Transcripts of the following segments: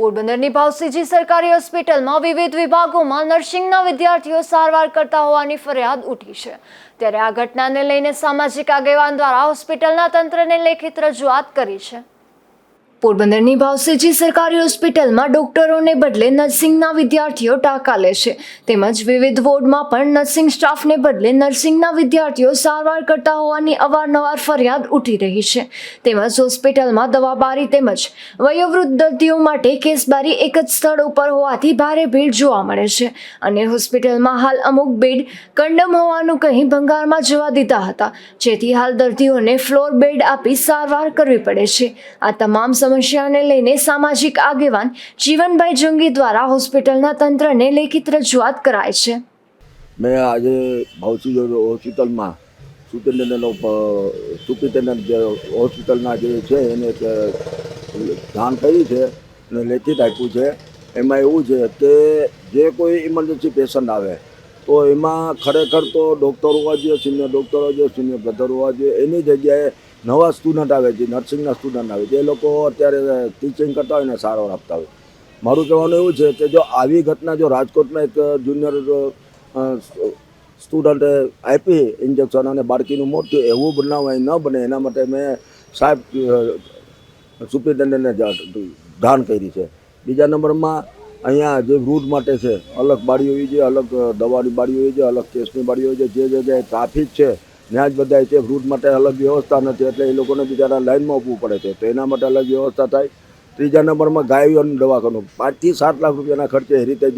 પોરબંદરની ભાવસીજી સરકારી હોસ્પિટલમાં વિવિધ વિભાગોમાં નર્સિંગના વિદ્યાર્થીઓ સારવાર કરતા હોવાની ફરિયાદ ઉઠી છે. ત્યારે આ ઘટનાને લઈને સામાજિક આગેવાન દ્વારા હોસ્પિટલના તંત્રને લેખિત રજૂઆત કરી છે. પોરબંદરની ભાવસેજી સરકારી હોસ્પિટલમાં ડોક્ટરોને બદલે નર્સિંગના વિદ્યાર્થીઓ ટાંકા લે છે. તેમજ વિવિધ વોર્ડમાં પણ નર્સિંગ સ્ટાફને બદલે નર્સિંગના વિદ્યાર્થીઓ સારવાર કરતા હોવાની અવારનવાર ફરિયાદ ઉઠી રહી છે. તેમજ હોસ્પિટલમાં દવાબારી તેમજ વયોવૃદ્ધ દર્દીઓ માટે કેસબારી એક જ સ્થળ ઉપર હોવાથી ભારે ભીડ જોવા મળે છે. અને હોસ્પિટલમાં હાલ અમુક બેડ કંડમ હોવાનું કહી ભંગારમાં જવા દીધા હતા. જેથી હાલ દર્દીઓને ફ્લોર બેડ આપી સારવાર કરવી પડે છે. આ તમામ સમસ્યાને લઈને સામાજિક આગેવાન જીવનભાઈ જંગી દ્વારા હોસ્પિટલના તંત્રને લેખિત રજૂઆત કરાય છે. મેં આજે ભાવસી હોસ્પિટલમાં સુપ્રિન્ટેન્ડન્ટનો સુપ્રિન્ટેન્ડન્ટ જે હોસ્પિટલના જે છે એને જાણ કરી છે અને લેખિત આપ્યું છે. એમાં એવું છે કે જે કોઈ ઇમરજન્સી પેશન્ટ આવે તો એમાં ખરેખર તો ડૉક્ટર હોવા જોઈએ સિનિયર ડૉક્ટર હોવા જોઈએ સિનિયર બ્રધર હોવા જોઈએ. એની જગ્યાએ નવા સ્ટુડન્ટ આવે છે નર્સિંગના સ્ટુડન્ટ આવે છે. એ લોકો અત્યારે ટીચિંગ કરતા હોય ને સારવાર આપતા હોય. મારું કહેવાનું એવું છે કે જો આવી ઘટના જો રાજકોટમાં એક જુનિયર સ્ટુડન્ટે આપી ઇન્જેક્શન અને બાળકીનું મોત થયું, એવું બનાવાય ન બને, એના માટે મેં સાહેબ સુપ્રિન્ટેન્ડન્ટને જાણ કરી છે. બીજા નંબરમાં અહીંયા જે વૃદ્ધ માટે છે, અલગ બારીઓ હોય છે અલગ દવાની બારીઓ હોય છે અલગ કેસની બારીઓ હોય છે જે જગ્યાએ ટ્રાફિક છે, ત્યાં જ બધાય છે. વૃદ્ધ માટે અલગ વ્યવસ્થા નથી, એટલે એ લોકોને બિચારા લાઇનમાં ઊભવું પડે છે. તો એના માટે અલગ વ્યવસ્થા થાય. ત્રીજા નંબરમાં ગાયોનું દવાખાનું. પાંચથી સાત લાખ રૂપિયાના ખર્ચે હેરિટેજ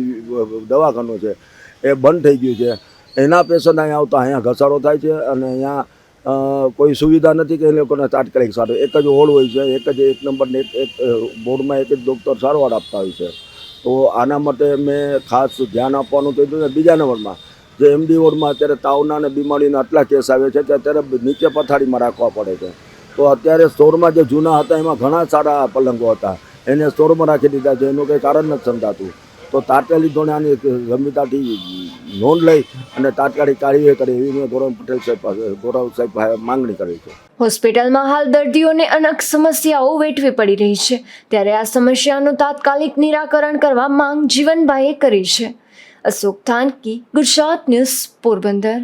દવાખાનું છે. એ બંધ થઈ ગયું છે. એના પેશન્ટ અહીંયા આવતા અહીંયા ઘસારો થાય છે અને અહીંયા કોઈ સુવિધા નથી કે એ લોકોને તાત્કાલિક સારું. એક જ હોલ હોય છે, એક જ એક નંબરને એક બોર્ડમાં એક જ ડૉક્ટર સારવાર આપતા હોય છે. તો આના માટે મેં ખાસ ધ્યાન આપવાનું કીધું ને બીજા નંબરમાં. જે એમડી વોર્ડમાં અત્યારે તાવના અને બીમારીના આટલા કેસ આવે છે કે અત્યારે નીચે પથારીમાં રાખવા પડે છે. તો અત્યારે સ્ટોરમાં જે જૂના હતા એમાં ઘણા સારા પલંગો હતા. એને સ્ટોરમાં રાખી દીધા છે. એનું કંઈ કારણ નથી સમજાતું. તો તાત્કાલિક ધોરણે આની ગંભીરતાથી નોંધ લઈ અને તાત્કાલિક કાર્યવાહી કરે એવી ગૌરવ પટેલ સાહેબ પાસે, ગૌરવ સાહેબ માંગણી કરી છે. હોસ્પિટલમાં હાલ દર્દીઓને અનેક સમસ્યાઓ વેઠવી પડી રહી છે. ત્યારે આ સમસ્યાનું તાત્કાલિક નિરાકરણ કરવા માંગ જીવનભાઈએ કરી છે. અશોક થાનકી, ગુજરાત ન્યૂઝ પોરબંદર.